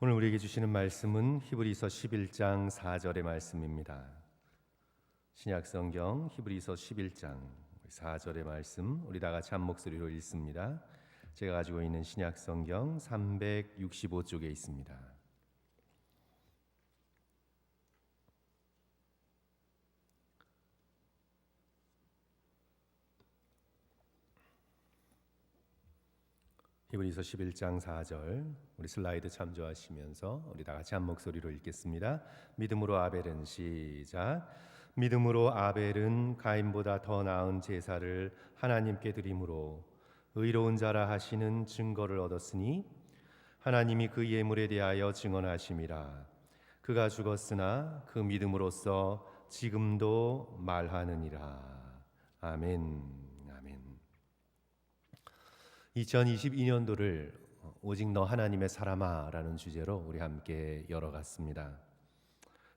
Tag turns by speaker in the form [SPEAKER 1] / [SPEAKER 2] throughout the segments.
[SPEAKER 1] 오늘 우리에게 주시는 말씀은 히브리서 11장 4절의 말씀입니다. 신약 성경 히브리서 11장 4절의 말씀 우리 다 같이 한 목소리로 읽습니다. 제가 가지고 있는 신약 성경 365쪽에 있습니다. 히브리서 11장 4절 우리 슬라이드 참조하시면서 우리 다 같이 한 목소리로 읽겠습니다. 믿음으로 아벨은 시작. 믿음으로 아벨은 가인보다 더 나은 제사를 하나님께 드림으로 의로운 자라 하시는 증거를 얻었으니 하나님이 그 예물에 대하여 증언하심이라. 그가 죽었으나 그 믿음으로써 지금도 말하느니라. 아멘 2022년도를 오직 너 하나님의 사람아라는 주제로 우리 함께 열어갔습니다.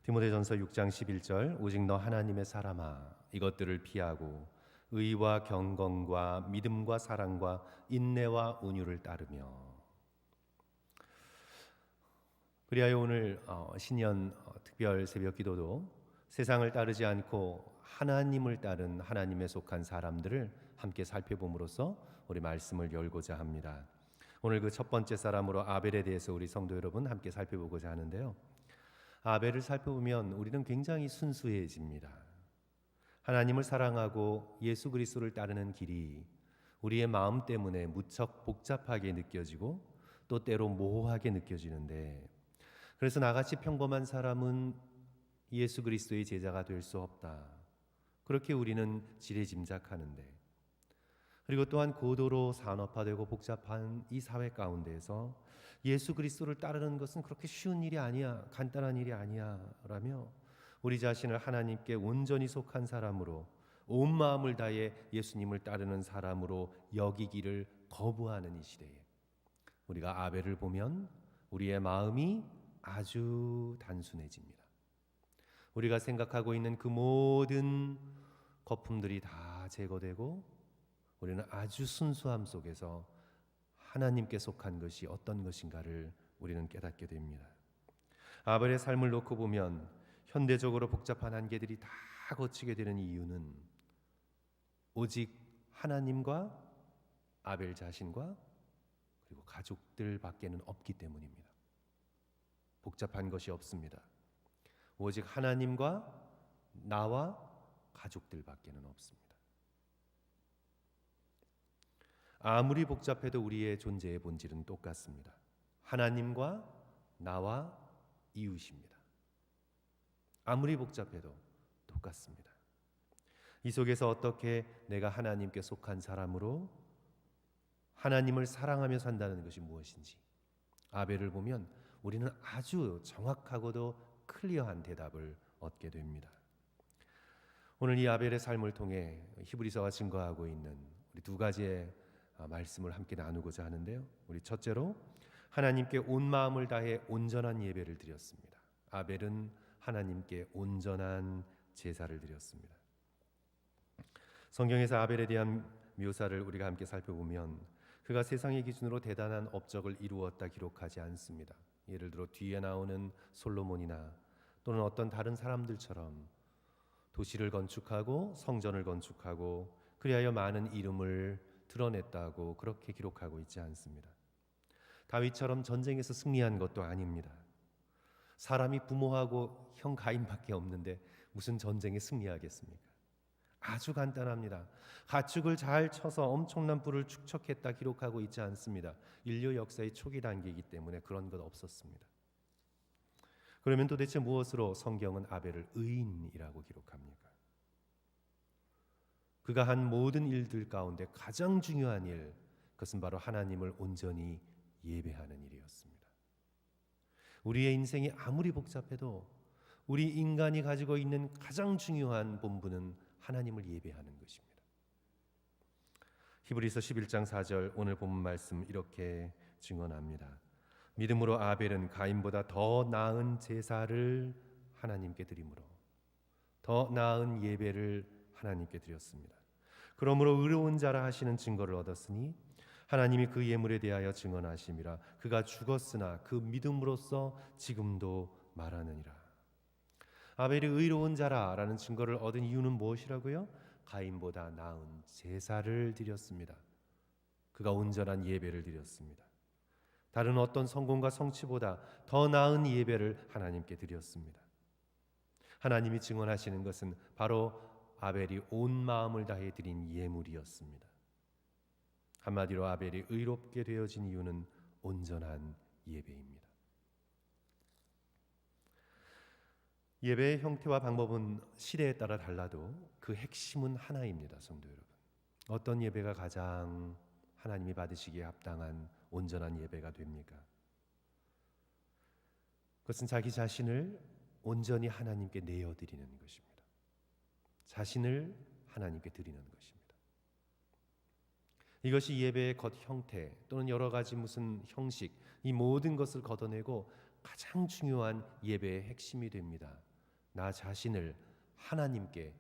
[SPEAKER 1] 디모데전서 6장 11절 오직 너 하나님의 사람아 이것들을 피하고 의와 경건과 믿음과 사랑과 인내와 온유를 따르며 그리하여 오늘 어, 신년 어, 특별 새벽 기도도 세상을 따르지 않고 하나님을 따른 하나님에 속한 사람들을 함께 살펴봄으로써 우리 말씀을 열고자 합니다. 오늘 그 첫 번째 사람으로 아벨에 대해서 우리 성도 여러분 함께 살펴보고자 하는데요. 아벨을 살펴보면 우리는 굉장히 순수해집니다. 하나님을 사랑하고 예수 그리스도를 따르는 길이 우리의 마음 때문에 무척 복잡하게 느껴지고 또 때로 모호하게 느껴지는데 그래서 나같이 평범한 사람은 예수 그리스도의 제자가 될 수 없다. 그렇게 우리는 지레짐작하는데 그리고 또한 고도로 산업화되고 복잡한 이 사회 가운데에서 예수 그리스도를 따르는 것은 그렇게 쉬운 일이 아니야, 간단한 일이 아니야라며 우리 자신을 하나님께 온전히 속한 사람으로 온 마음을 다해 예수님을 따르는 사람으로 여기기를 거부하는 이 시대에 우리가 아벨을 보면 우리의 마음이 아주 단순해집니다. 우리가 생각하고 있는 그 모든 거품들이 다 제거되고 우리는 아주 순수함 속에서 하나님께 속한 것이 어떤 것인가를 우리는 깨닫게 됩니다. 아벨의 삶을 놓고 보면 현대적으로 복잡한 한계들이 다 거치게 되는 이유는 오직 하나님과 아벨 자신과 그리고 가족들밖에는 없기 때문입니다. 복잡한 것이 없습니다. 오직 하나님과 나와 가족들밖에는 없습니다. 아무리 복잡해도 우리의 존재의 본질은 똑같습니다. 하나님과 나와 이웃입니다. 아무리 복잡해도 똑같습니다. 이 속에서 어떻게 내가 하나님께 속한 사람으로 하나님을 사랑하며 산다는 것이 무엇인지 아벨을 보면 우리는 아주 정확하고도 클리어한 대답을 얻게 됩니다. 오늘 이 아벨의 삶을 통해 히브리서가 증거하고 있는 우리 두 가지의 말씀을 함께 나누고자 하는데요. 우리 첫째로 하나님께 온 마음을 다해 온전한 예배를 드렸습니다. 아벨은 하나님께 온전한 제사를 드렸습니다. 성경에서 아벨에 대한 묘사를 우리가 함께 살펴보면 그가 세상의 기준으로 대단한 업적을 이루었다 기록하지 않습니다. 예를 들어 뒤에 나오는 솔로몬이나 또는 어떤 다른 사람들처럼 도시를 건축하고 성전을 건축하고 그리하여 많은 이름을 드러냈다고 그렇게 기록하고 있지 않습니다. 다윗처럼 전쟁에서 승리한 것도 아닙니다. 사람이 부모하고 형 가인밖에 없는데 무슨 전쟁에 승리하겠습니까? 아주 간단합니다. 가축을 잘 쳐서 엄청난 뿔을 축적했다 기록하고 있지 않습니다. 인류 역사의 초기 단계이기 때문에 그런 것 없었습니다. 그러면 도대체 무엇으로 성경은 아벨을 의인이라고 기록합니까? 그가 한 모든 일들 가운데 가장 중요한 일, 그것은 바로 하나님을 온전히 예배하는 일이었습니다. 우리의 인생이 아무리 복잡해도 우리 인간이 가지고 있는 가장 중요한 본분은 하나님을 예배하는 것입니다. 히브리서 11장 4절 오늘 본 말씀 이렇게 증언합니다. 믿음으로 아벨은 가인보다 더 나은 제사를 하나님께 드림으로 더 나은 예배를 하나님께 드렸습니다. 그러므로 의로운 자라 하시는 증거를 얻었으니 하나님이 그 예물에 대하여 증언하심이라 그가 죽었으나 그 믿음으로써 지금도 말하느니라. 아벨이 의로운 자라라는 증거를 얻은 이유는 무엇이라고요? 가인보다 나은 제사를 드렸습니다. 그가 온전한 예배를 드렸습니다. 다른 어떤 성공과 성취보다 더 나은 예배를 하나님께 드렸습니다. 하나님이 증언하시는 것은 바로 아벨이 온 마음을 다해 드린 예물이었습니다. 한마디로 아벨이 의롭게 되어진 이유는 온전한 예배입니다. 예배의 형태와 방법은 시대에 따라 달라도 그 핵심은 하나입니다, 성도 여러분. 어떤 예배가 가장 하나님이 받으시기에 합당한 온전한 예배가 됩니까? 그것은 자기 자신을 온전히 하나님께 내어 드리는 것입니다. 자신을 하나님께 드리는 것입니다. 이것이 예배의 겉 형태 또는 여러 가지 무슨 형식 이 모든 것을 걷어내고 가장 중요한 예배의 핵심이 됩니다. 나 자신을 하나님께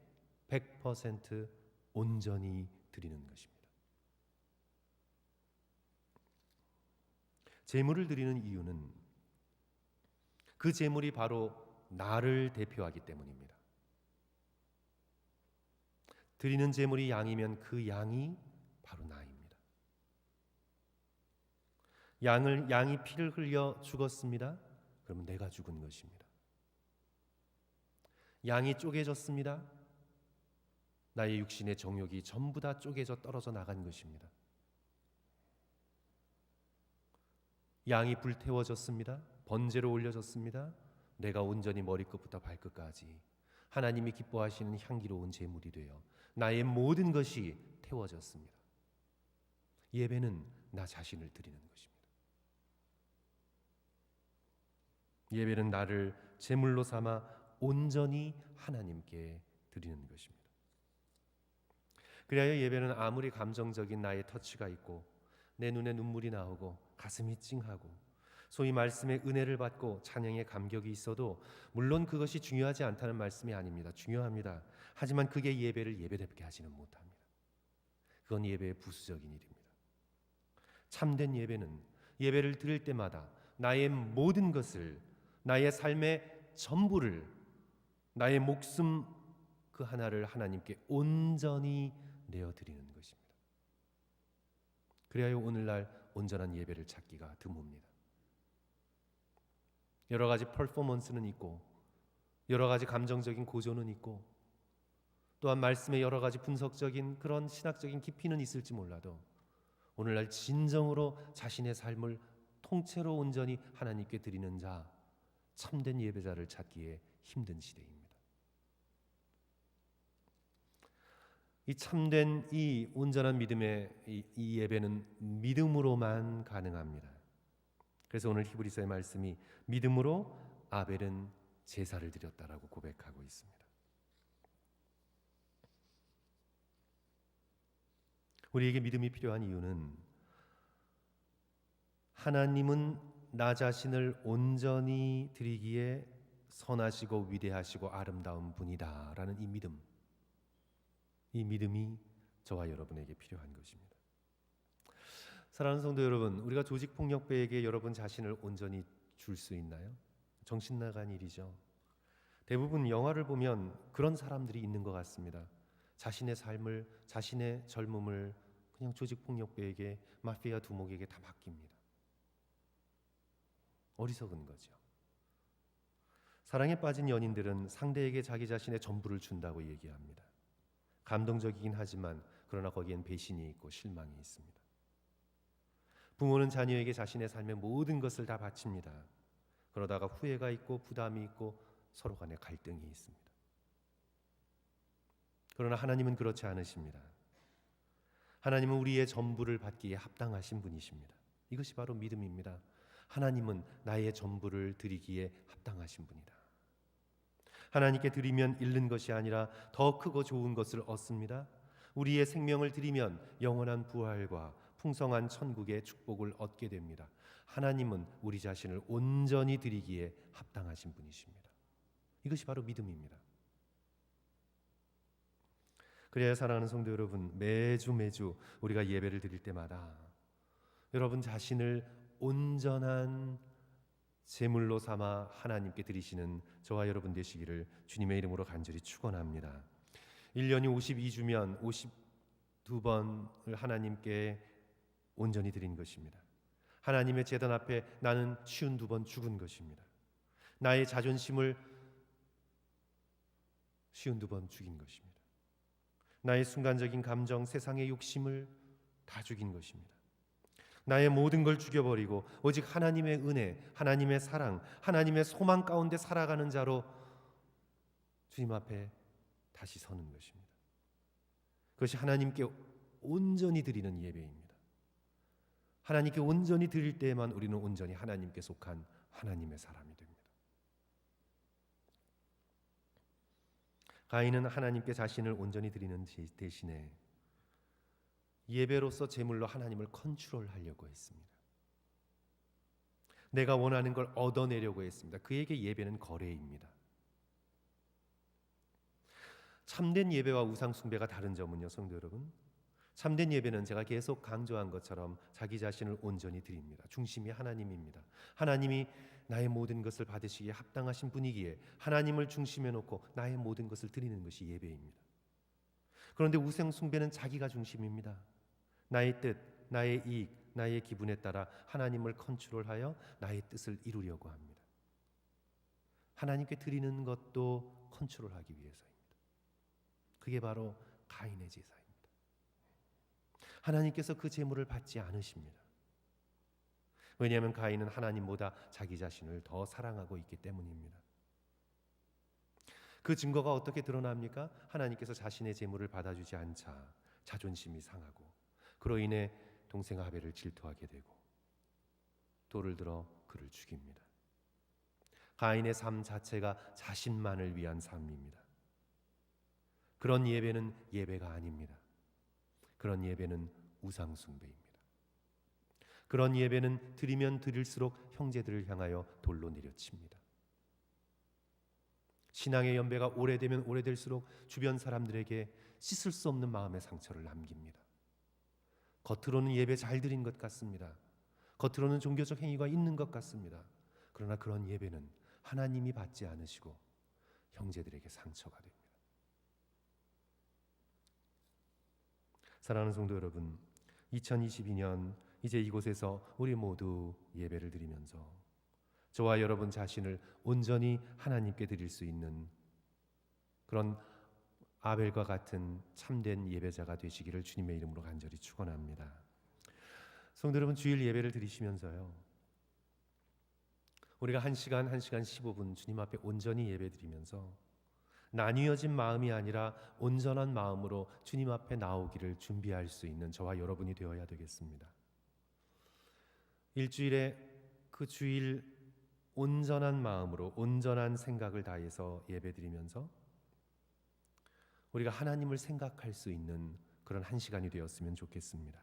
[SPEAKER 1] 100% 온전히 드리는 것입니다. 제물을 드리는 이유는 그 제물이 바로 나를 대표하기 때문입니다. 드리는 제물이 양이면 그 양이 바로 나입니다. 양을 양이 피를 흘려 죽었습니다. 그러면 내가 죽은 것입니다. 양이 쪼개졌습니다. 나의 육신의 정욕이 전부 다 쪼개져 떨어져 나간 것입니다. 양이 불태워졌습니다. 번제로 올려졌습니다. 내가 온전히 머리끝부터 발끝까지 하나님이 기뻐하시는 향기로운 제물이 되어 나의 모든 것이 태워졌습니다. 예배는 나 자신을 드리는 것입니다. 예배는 나를 제물로 삼아 온전히 하나님께 드리는 것입니다. 그리하여 예배는 아무리 감정적인 나의 터치가 있고 내 눈에 눈물이 나오고 가슴이 찡하고 소위 말씀의 은혜를 받고 찬양의 감격이 있어도 물론 그것이 중요하지 않다는 말씀이 아닙니다. 중요합니다. 하지만 그게 예배를 예배답게 하지는 못합니다. 그건 예배의 부수적인 일입니다. 참된 예배는 예배를 드릴 때마다 나의 모든 것을 나의 삶의 전부를 나의 목숨 그 하나를 하나님께 온전히 내어 드리는 것입니다. 그래야 오늘날 온전한 예배를 찾기가 드뭅니다. 여러 가지 퍼포먼스는 있고 여러 가지 감정적인 고조는 있고 또한 말씀의 여러 가지 분석적인 그런 신학적인 깊이는 있을지 몰라도 오늘날 진정으로 자신의 삶을 통째로 온전히 하나님께 드리는 자 참된 예배자를 찾기에 힘든 시대입니다. 이 참된 이 온전한 믿음의 이, 이 예배는 믿음으로만 가능합니다. 그래서 오늘 히브리서의 말씀이 믿음으로 아벨은 제사를 드렸다라고 고백하고 있습니다. 우리에게 믿음이 필요한 이유는 하나님은 나 자신을 온전히 드리기에 선하시고 위대하시고 아름다운 분이다라는 이 믿음. 이 믿음이 저와 여러분에게 필요한 것입니다. 사랑하는 성도 여러분, 우리가 조직 폭력배에게 여러분 자신을 온전히 줄 수 있나요? 정신 나간 일이죠. 대부분 영화를 보면 그런 사람들이 있는 것 같습니다. 자신의 삶을, 자신의 젊음을 그냥 조직 폭력배에게 마피아 두목에게 다 맡깁니다. 어리석은 거죠. 사랑에 빠진 연인들은 상대에게 자기 자신의 전부를 준다고 얘기합니다. 감동적이긴 하지만 그러나 거기엔 배신이 있고 실망이 있습니다. 부모는 자녀에게 자신의 삶의 모든 것을 다 바칩니다. 그러다가 후회가 있고 부담이 있고 서로 간에 갈등이 있습니다. 그러나 하나님은 그렇지 않으십니다. 하나님은 우리의 전부를 받기에 합당하신 분이십니다. 이것이 바로 믿음입니다. 하나님은 나의 전부를 드리기에 합당하신 분이다. 하나님께 드리면 잃는 것이 아니라 더 크고 좋은 것을 얻습니다. 우리의 생명을 드리면 영원한 부활과 풍성한 천국의 축복을 얻게 됩니다. 하나님은 우리 자신을 온전히 드리기에 합당하신 분이십니다. 이것이 바로 믿음입니다. 그래야 사랑하는 성도 여러분, 매주 매주 우리가 예배를 드릴 때마다 여러분 자신을 온전한 제물로 삼아 하나님께 드리시는 저와 여러분 되시기를 주님의 이름으로 간절히 축원합니다. 1년이 52주면 52번을 하나님께 온전히 드린 것입니다. 하나님의 제단 앞에 나는 쉬운 두번 죽은 것입니다. 나의 자존심을 쉬운 두번 죽인 것입니다. 나의 순간적인 감정, 세상의 욕심을 다 죽인 것입니다. 나의 모든 걸 죽여버리고 오직 하나님의 은혜, 하나님의 사랑, 하나님의 소망 가운데 살아가는 자로 주님 앞에 다시 서는 것입니다. 그것이 하나님께 온전히 드리는 예배입니다. 하나님께 온전히 드릴 때에만 우리는 온전히 하나님께 속한 하나님의 사람이 됩니다. 가인은 하나님께 자신을 온전히 드리는 대신에 예배로서 제물로 하나님을 컨트롤하려고 했습니다. 내가 원하는 걸 얻어내려고 했습니다. 그에게 예배는 거래입니다. 참된 예배와 우상 숭배가 다른 점은요, 성도 여러분. 참된 예배는 제가 계속 강조한 것처럼 자기 자신을 온전히 드립니다. 중심이 하나님입니다. 하나님이 나의 모든 것을 받으시기에 합당하신 분이기에 하나님을 중심에 놓고 나의 모든 것을 드리는 것이 예배입니다. 그런데 우상 숭배는 자기가 중심입니다. 나의 뜻, 나의 이익, 나의 기분에 따라 하나님을 컨트롤하여 나의 뜻을 이루려고 합니다. 하나님께 드리는 것도 컨트롤하기 위해서입니다. 그게 바로 가인의 제사입니다. 하나님께서 그 제물을 받지 않으십니다. 왜냐하면 가인은 하나님보다 자기 자신을 더 사랑하고 있기 때문입니다. 그 증거가 어떻게 드러납니까? 하나님께서 자신의 제물을 받아주지 않자 자존심이 상하고 그로 인해 동생 아벨을 질투하게 되고 돌을 들어 그를 죽입니다. 가인의 삶 자체가 자신만을 위한 삶입니다. 그런 예배는 예배가 아닙니다. 그런 예배는 우상숭배입니다. 그런 예배는 드리면 드릴수록 형제들을 향하여 돌로 내려칩니다. 신앙의 연배가 오래되면 오래될수록 주변 사람들에게 씻을 수 없는 마음의 상처를 남깁니다. 겉으로는 예배 잘 드린 것 같습니다. 겉으로는 종교적 행위가 있는 것 같습니다. 그러나 그런 예배는 하나님이 받지 않으시고 형제들에게 상처가 됩니다. 사랑하는 성도 여러분, 2022년 이제 이곳에서 우리 모두 예배를 드리면서 저와 여러분 자신을 온전히 하나님께 드릴 수 있는 그런 아벨과 같은 참된 예배자가 되시기를 주님의 이름으로 간절히 축원합니다. 성도 여러분 주일 예배를 드리시면서요. 우리가 한 시간 한 시간 15분 주님 앞에 온전히 예배 드리면서 나뉘어진 마음이 아니라 온전한 마음으로 주님 앞에 나오기를 준비할 수 있는 저와 여러분이 되어야 되겠습니다. 일주일에 그 주일 온전한 마음으로 온전한 생각을 다해서 예배드리면서 우리가 하나님을 생각할 수 있는 그런 한 시간이 되었으면 좋겠습니다.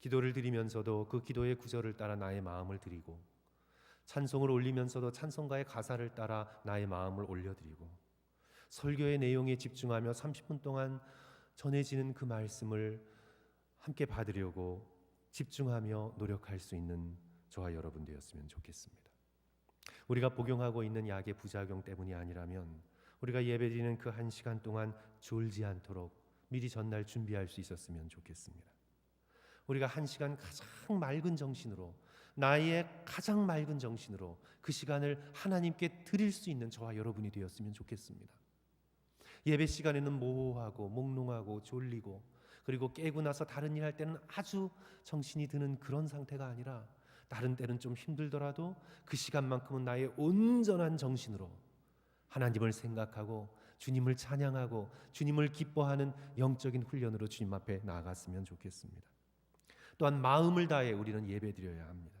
[SPEAKER 1] 기도를 드리면서도 그 기도의 구절을 따라 나의 마음을 드리고 찬송을 올리면서도 찬송가의 가사를 따라 나의 마음을 올려드리고 설교의 내용에 집중하며 30분 동안 전해지는 그 말씀을 함께 받으려고 집중하며 노력할 수 있는 저와 여러분 되었으면 좋겠습니다. 우리가 복용하고 있는 약의 부작용 때문이 아니라면 우리가 예배드리는 그 한 시간 동안 졸지 않도록 미리 전날 준비할 수 있었으면 좋겠습니다. 우리가 한 시간 가장 맑은 정신으로 나의 가장 맑은 정신으로 그 시간을 하나님께 드릴 수 있는 저와 여러분이 되었으면 좋겠습니다. 예배 시간에는 모호하고 몽롱하고 졸리고 그리고 깨고 나서 다른 일 할 때는 아주 정신이 드는 그런 상태가 아니라 다른 때는 좀 힘들더라도 그 시간만큼은 나의 온전한 정신으로 하나님을 생각하고 주님을 찬양하고 주님을 기뻐하는 영적인 훈련으로 주님 앞에 나아갔으면 좋겠습니다. 또한 마음을 다해 우리는 예배드려야 합니다.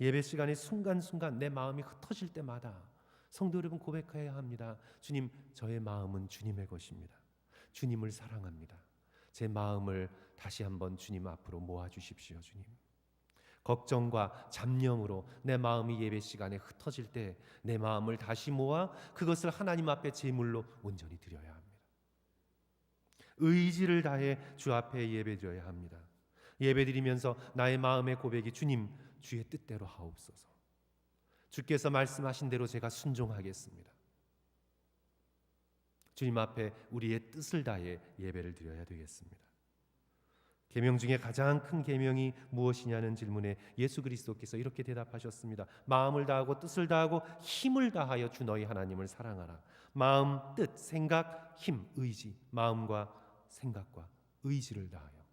[SPEAKER 1] 예배 시간에 순간순간 내 마음이 흩어질 때마다 성도 여러분 고백해야 합니다. 주님, 저의 마음은 주님의 것입니다. 주님을 사랑합니다. 제 마음을 다시 한번 주님 앞으로 모아 주십시오, 주님. 걱정과 잡념으로 내 마음이 예배 시간에 흩어질 때 내 마음을 다시 모아 그것을 하나님 앞에 제물로 온전히 드려야 합니다. 의지를 다해 주 앞에 예배 드려야 합니다. 예배드리면서 나의 마음의 고백이 주님 주의 뜻대로 하옵소서. 주께서 말씀하신 대로 제가 순종하겠습니다. 주님 앞에 우리의 뜻을 다해 예배를 드려야 되겠습니다. 계명 중에 가장 큰 계명이 무엇이냐는 질문에 예수 그리스도께서 이렇게 대답하셨습니다. 마음을 다하고 뜻을 다하고 힘을 다하여 주 너희 하나님을 사랑하라. 마음, 뜻, 생각, 힘, 의지, 마음과 생각과 의지를 다하여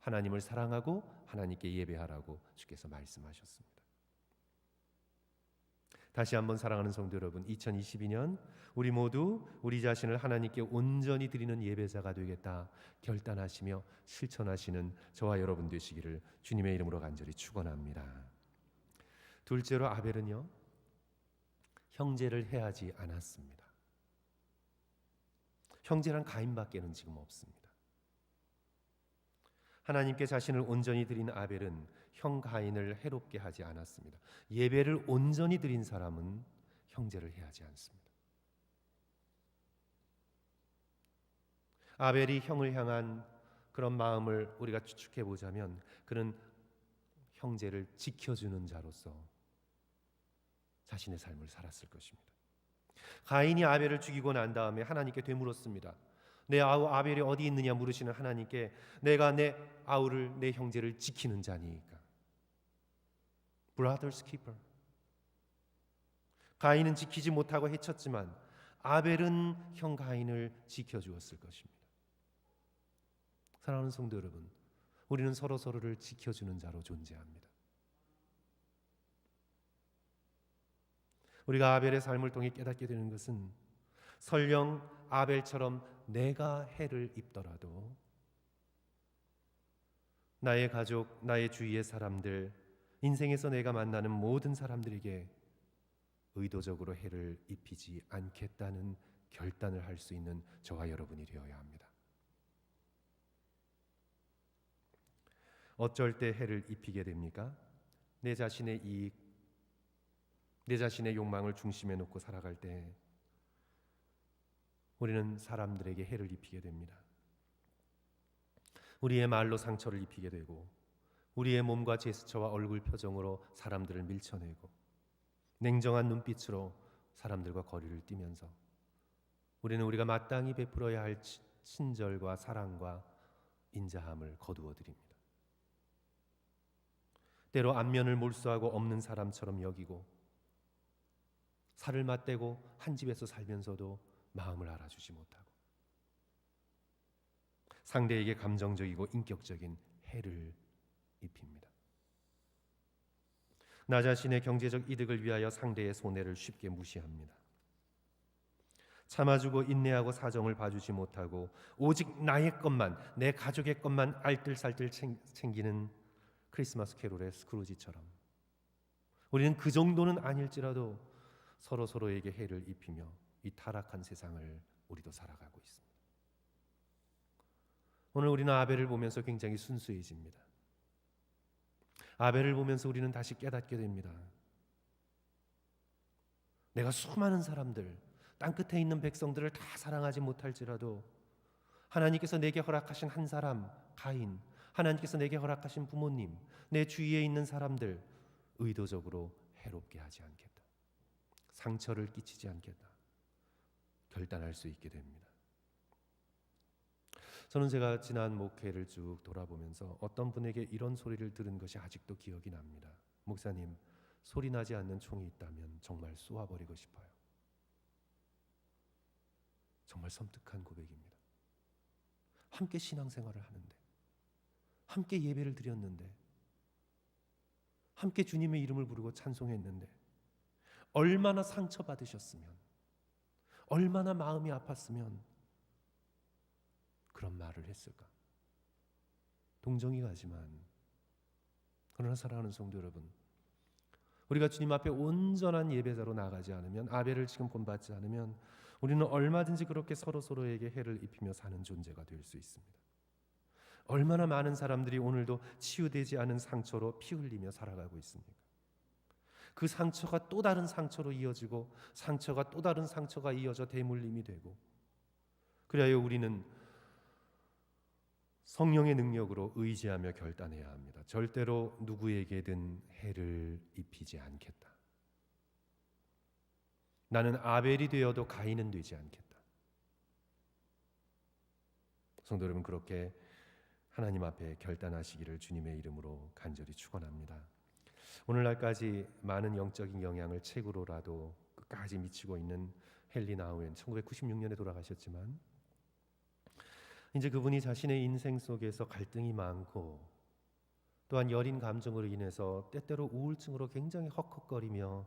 [SPEAKER 1] 하나님을 사랑하고 하나님께 예배하라고 주께서 말씀하셨습니다. 다시 한번 사랑하는 성도 여러분, 2022년 우리 모두 우리 자신을 하나님께 온전히 드리는 예배자가 되겠다 결단하시며 실천하시는 저와 여러분 되시기를 주님의 이름으로 간절히 축원합니다. 둘째로 아벨은요 형제를 해하지 않았습니다. 형제란 가인밖에는 지금 없습니다. 하나님께 자신을 온전히 드린 아벨은 형 가인을 해롭게 하지 않았습니다. 예배를 온전히 드린 사람은 형제를 해하지 않습니다. 아벨이 형을 향한 그런 마음을 우리가 추측해 보자면 그는 형제를 지켜주는 자로서 자신의 삶을 살았을 것입니다. 가인이 아벨을 죽이고 난 다음에 하나님께 되물었습니다. 내 아우 아벨이 어디 있느냐 물으시는 하나님께 내가 내 아우를 내 형제를 지키는 자니까. Brother's keeper. 가인은 지키지 못하고 해쳤지만 아벨은 형 가인을 지켜 주었을 것입니다. 사랑하는 성도 여러분, 우리는 서로 서로를 지켜 주는 자로 존재합니다. 우리가 아벨의 삶을 통해 깨닫게 되는 것은 설령 아벨처럼 내가 해를 입더라도 나의 가족, 나의 주위의 사람들, 인생에서 내가 만나는 모든 사람들에게 의도적으로 해를 입히지 않겠다는 결단을 할 수 있는 저와 여러분이 되어야 합니다. 어쩔 때 해를 입히게 됩니까? 내 자신의 이익, 내 자신의 욕망을 중심에 놓고 살아갈 때 우리는 사람들에게 해를 입히게 됩니다. 우리의 말로 상처를 입히게 되고 우리의 몸과 제스처와 얼굴 표정으로 사람들을 밀쳐내고 냉정한 눈빛으로 사람들과 거리를 띠면서 우리는 우리가 마땅히 베풀어야 할 친절과 사랑과 인자함을 거두어 드립니다. 때로 안면을 몰수하고 없는 사람처럼 여기고 살을 맞대고 한 집에서 살면서도 마음을 알아주지 못하고 상대에게 감정적이고 인격적인 해를 입힙니다. 나 자신의 경제적 이득을 위하여 상대의 손해를 쉽게 무시합니다. 참아주고 인내하고 사정을 봐주지 못하고 오직 나의 것만 내 가족의 것만 알뜰살뜰 챙기는 크리스마스 캐롤의 스크루지처럼 우리는 그 정도는 아닐지라도 서로 서로에게 해를 입히며 이 타락한 세상을 우리도 살아가고 있습니다. 오늘 우리는 아벨을 보면서 굉장히 순수해집니다. 아벨을 보면서 우리는 다시 깨닫게 됩니다. 내가 수많은 사람들, 땅 끝에 있는 백성들을 다 사랑하지 못할지라도 하나님께서 내게 허락하신 한 사람, 가인, 하나님께서 내게 허락하신 부모님, 내 주위에 있는 사람들 의도적으로 해롭게 하지 않겠다. 상처를 끼치지 않겠다. 결단할 수 있게 됩니다. 저는 제가 지난 목회를 쭉 돌아보면서 어떤 분에게 이런 소리를 들은 것이 아직도 기억이 납니다. 목사님, 소리 나지 않는 총이 있다면 정말 쏘아버리고 싶어요. 정말 섬뜩한 고백입니다. 함께 신앙생활을 하는데, 함께 예배를 드렸는데, 함께 주님의 이름을 부르고 찬송했는데, 얼마나 상처받으셨으면, 얼마나 마음이 아팠으면 그런 말을 했을까? 동정이 가지만 그러나 사랑하는 성도 여러분 우리가 주님 앞에 온전한 예배자로 나가지 않으면 아벨을 지금 본받지 않으면 우리는 얼마든지 그렇게 서로 서로에게 해를 입히며 사는 존재가 될 수 있습니다. 얼마나 많은 사람들이 오늘도 치유되지 않은 상처로 피 흘리며 살아가고 있습니까? 그 상처가 또 다른 상처로 이어지고 상처가 또 다른 상처가 이어져 대물림이 되고 그래야 우리는 성령의 능력으로 의지하며 결단해야 합니다. 절대로 누구에게든 해를 입히지 않겠다. 나는 아벨이 되어도 가인은 되지 않겠다. 성도 여러분 그렇게 하나님 앞에 결단하시기를 주님의 이름으로 간절히 축원합니다. 오늘날까지 많은 영적인 영향을 책으로라도 끝까지 미치고 있는 헨리 나우엔 1996년에 돌아가셨지만 이제 그분이 자신의 인생 속에서 갈등이 많고 또한 여린 감정으로 인해서 때때로 우울증으로 굉장히 헉헉거리며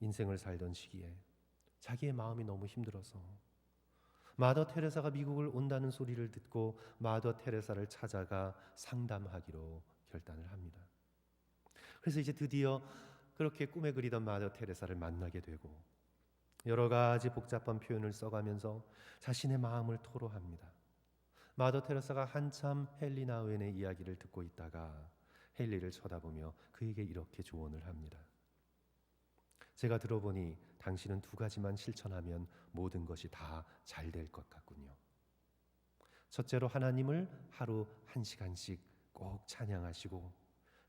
[SPEAKER 1] 인생을 살던 시기에 자기의 마음이 너무 힘들어서 마더 테레사가 미국을 온다는 소리를 듣고 마더 테레사를 찾아가 상담하기로 결단을 합니다. 그래서 이제 드디어 그렇게 꿈에 그리던 마더 테레사를 만나게 되고 여러 가지 복잡한 표현을 써가면서 자신의 마음을 토로합니다. 마더 테레사가 한참 헨리 나우엔의 이야기를 듣고 있다가 헨리를 쳐다보며 그에게 이렇게 조언을 합니다. 제가 들어보니 당신은 두 가지만 실천하면 모든 것이 다 잘 될 것 같군요. 첫째로 하나님을 하루 한 시간씩 꼭 찬양하시고,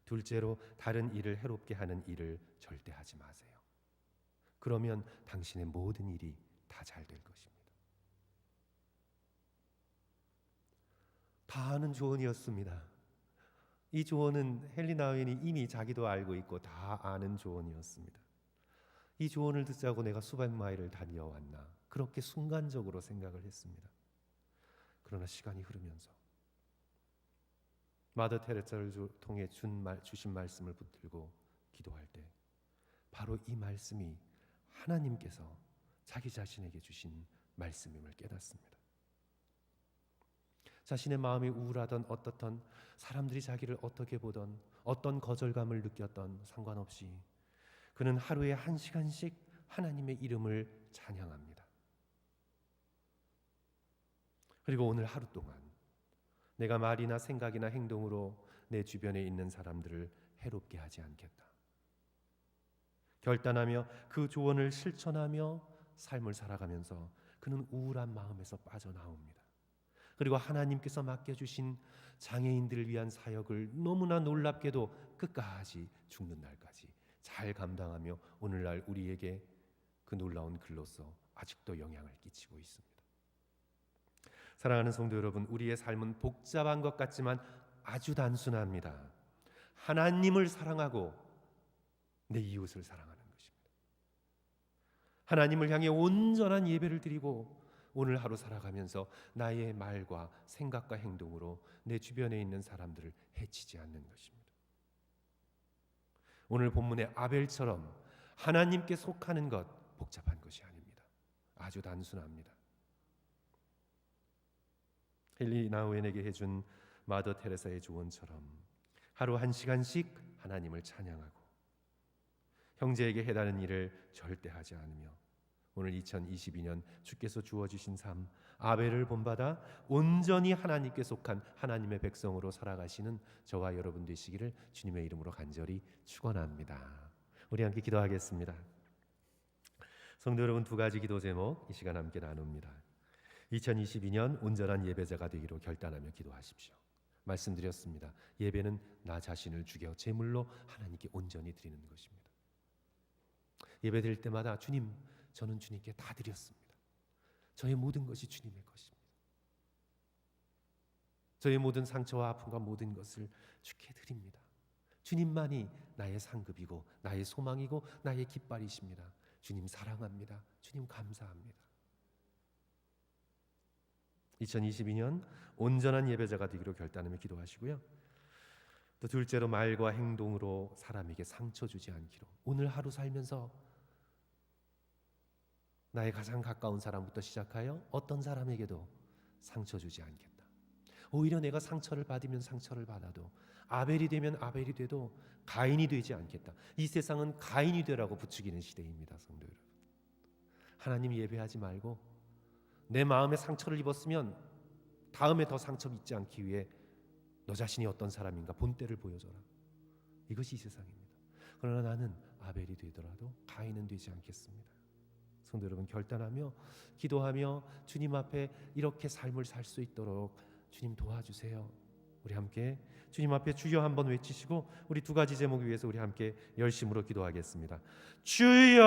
[SPEAKER 1] 둘째로 다른 일을 해롭게 하는 일을 절대 하지 마세요. 그러면 당신의 모든 일이 다 잘 될 것입니다. 다 아는 조언이었습니다. 이 조언은 헬리나우엔이 이미 자기도 알고 있고 다 아는 조언이었습니다. 이 조언을 듣자고 내가 수백 마일을 달려왔나 그렇게 순간적으로 생각을 했습니다. 그러나 시간이 흐르면서 마더 테레사를 통해 준 말, 주신 말씀을 붙들고 기도할 때 바로 이 말씀이 하나님께서 자기 자신에게 주신 말씀임을 깨닫습니다. 자신의 마음이 우울하던 어떻던 사람들이 자기를 어떻게 보던 어떤 거절감을 느꼈던 상관없이 그는 하루에 한 시간씩 하나님의 이름을 찬양합니다. 그리고 오늘 하루 동안 내가 말이나 생각이나 행동으로 내 주변에 있는 사람들을 해롭게 하지 않겠다. 결단하며 그 조언을 실천하며 삶을 살아가면서 그는 우울한 마음에서 빠져나옵니다. 그리고 하나님께서 맡겨주신 장애인들을 위한 사역을 너무나 놀랍게도 끝까지 죽는 날까지 잘 감당하며 오늘날 우리에게 그 놀라운 글로서 아직도 영향을 끼치고 있습니다. 사랑하는 성도 여러분, 우리의 삶은 복잡한 것 같지만 아주 단순합니다. 하나님을 사랑하고 내 이웃을 사랑하는 것입니다. 하나님을 향해 온전한 예배를 드리고 오늘 하루 살아가면서 나의 말과 생각과 행동으로 내 주변에 있는 사람들을 해치지 않는 것입니다. 오늘 본문의 아벨처럼 하나님께 속하는 것 복잡한 것이 아닙니다. 아주 단순합니다. 헨리 나우엔에게 해준 마더 테레사의 조언처럼 하루 한 시간씩 하나님을 찬양하고 형제에게 해다는 일을 절대 하지 않으며 오늘 2022년 주께서 주어 주신 삶 아벨을 본받아 온전히 하나님께 속한 하나님의 백성으로 살아가시는 저와 여러분 되시기를 주님의 이름으로 간절히 축원합니다. 우리 함께 기도하겠습니다. 성도 여러분 두 가지 기도 제목 이 시간 함께 나눕니다. 2022년 온전한 예배자가 되기로 결단하며 기도하십시오. 말씀드렸습니다. 예배는 나 자신을 죽여 제물로 하나님께 온전히 드리는 것입니다. 예배 드릴 때마다 주님 저는 주님께 다 드렸습니다. 저의 모든 것이 주님의 것입니다. 저의 모든 상처와 아픔과 모든 것을 주께 드립니다. 주님만이 나의 상급이고 나의 소망이고 나의 깃발이십니다. 주님 사랑합니다. 주님 감사합니다. 2022년 온전한 예배자가 되기로 결단하며 기도하시고요. 또 둘째로 말과 행동으로 사람에게 상처 주지 않기로 오늘 하루 살면서 나의 가장 가까운 사람부터 시작하여 어떤 사람에게도 상처 주지 않겠다. 오히려 내가 상처를 받으면 상처를 받아도 아벨이 되면 아벨이 돼도 가인이 되지 않겠다. 이 세상은 가인이 되라고 부추기는 시대입니다, 성도 여러분. 하나님 예배하지 말고 내 마음에 상처를 입었으면 다음에 더 상처 입지 않기 위해 너 자신이 어떤 사람인가 본때를 보여줘라. 이것이 이 세상입니다. 그러나 나는 아벨이 되더라도 가인은 되지 않겠습니다. 성도 여러분 결단하며 기도하며 주님 앞에 이렇게 삶을 살 수 있도록 주님 도와주세요. 우리 함께 주님 앞에 주여 한번 외치시고 우리 두 가지 제목 위해서 우리 함께 열심으로 기도하겠습니다. 주여